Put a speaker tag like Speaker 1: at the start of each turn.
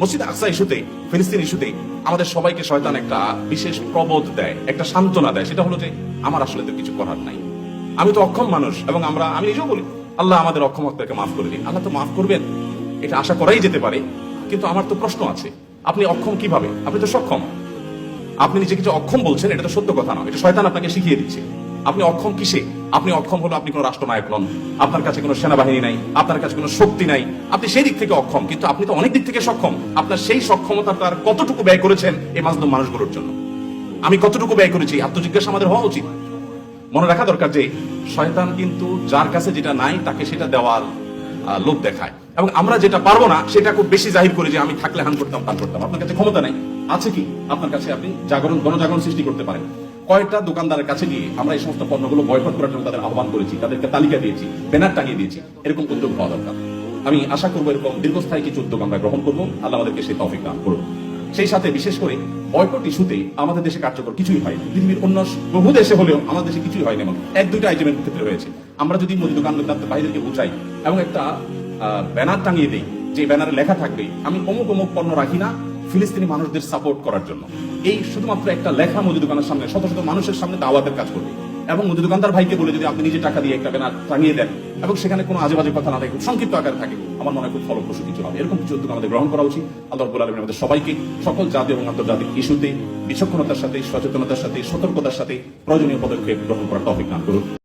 Speaker 1: মসজিদ আকসা ইস্যুতে ফিলিস্তিন ইস্যুতে আমাদের সবাইকে শয়তান একটা বিশেষ প্রবোধ দেয়, একটা সান্ত্বনা দেয়। সেটা হলো যে, আমার আসলে তো কিছু করার নাই। আমি তো অক্ষম মানুষ এবং আমরা, আমি নিজেও বলি, আল্লাহ আমাদের অক্ষমতাকে মাফ করে দিন। আল্লাহ তো মাফ করবেন। এটা আশা করাই যেতে পারে, কিন্তু আমার তো প্রশ্ন আছে, আপনি অক্ষম কীভাবে? আপনি তো সক্ষম। আপনি নিজে কিছু অক্ষম বলছেন, এটা তো সত্য কথা না। এটা শয়তান আপনাকে শিখিয়ে দিচ্ছে। আপনি অক্ষম কিসে? আপনি অক্ষম হলো আপনি কোনো রাষ্ট্রনায়ক নন। আপনার কাছে কোনো সেনাবাহিনী নাই, আপনার কাছে কোনো শক্তি নাই। আপনি সেই দিক থেকে অক্ষম, কিন্তু আপনি তো অনেক দিক থেকে সক্ষম। আপনার সেই সক্ষমতাটার কতটুকু ব্যয় করেছেন এই মাজলুম মানুষগুলোর জন্য? আমি কতটুকু ব্যয় করেছি, আত্মজিজ্ঞাসা আমাদের হওয়া উচিত। মনে রাখা দরকার যে, শয়তান কিন্তু যার কাছে যেটা নাই, তাকে সেটা দেওয়ার লোভ দেখায়। এবং আমরা যেটা পারব না, সেটা খুব বেশি জাহির করি যে, আমি থাকলে হান করতাম, তান করতাম। আপনার কাছে ক্ষমতা নাই। আছে কি? আপনার কাছে আপনি জাগরণ, গণজাগরণ সৃষ্টি করতে পারেন। কয়েকটা দোকানদারের কাছে গিয়ে আমরা এই সমস্ত পণ্যগুলো বয়কট করার জন্য তাদের আহ্বান করেছি, তাদেরকে তালিকা দিয়েছি ব্যানার টাঙিয়ে দিয়েছি, এরকম উদ্যোগ হওয়া দরকার। আমি আশা করব এরকম দীর্ঘস্থায়ী কিছু উদ্যোগ আমরা গ্রহণ করব। আল্লাহ আমাদেরকে সেই তফিক দান করুন। সেই সাথে বিশেষ করে বয়কট ইস্যুতে আমাদের দেশে কার্যকর কিছুই হয়নি। পৃথিবীর অন্য বহু দেশে হলেও আমাদের দেশে কিছুই হয়নি এমন। এক দুইটা আইটেমের ক্ষেত্রে রয়েছে। আমরা যদি মুদি দোকান বাইরেকে বুঝাই এবং একটা ব্যানার টাঙিয়ে দিই, যে ব্যানারে লেখা থাকবে, আমি অমুক অমুক পণ্য রাখি না ফিলিস্তিনি মানুষদের সাপোর্ট করার জন্য। এই শুধুমাত্র একটা লেখা মুদি দোকানের সামনে, শত শত মানুষের সামনে দাওয়াতের কাজ করবে। এবং মুদি দোকানদার ভাইকে বলে যদি আপনি নিজে টাকা দিয়ে একটা ব্যানার টাঙিয়ে দেন, এবং সেখানে কোনো আজে বাজে কথা না থাকে সংক্ষিপ্ত আকারে থাকে, আমার মনে হয় খুব ফলপ্রসূ কিছু হবে। এরকম কিছু উদ্যোগ আমাদের গ্রহণ করা উচিত। আল্লাহ আলমিন আমাদের সবাইকে সকল জাতি এবং আন্তর্জাতিক ইস্যুতে বিচক্ষণতার সাথে, সচেতনতার সাথে, সতর্কতার সাথে প্রয়োজনীয় পদক্ষেপ গ্রহণ করার তফিক দান করুন।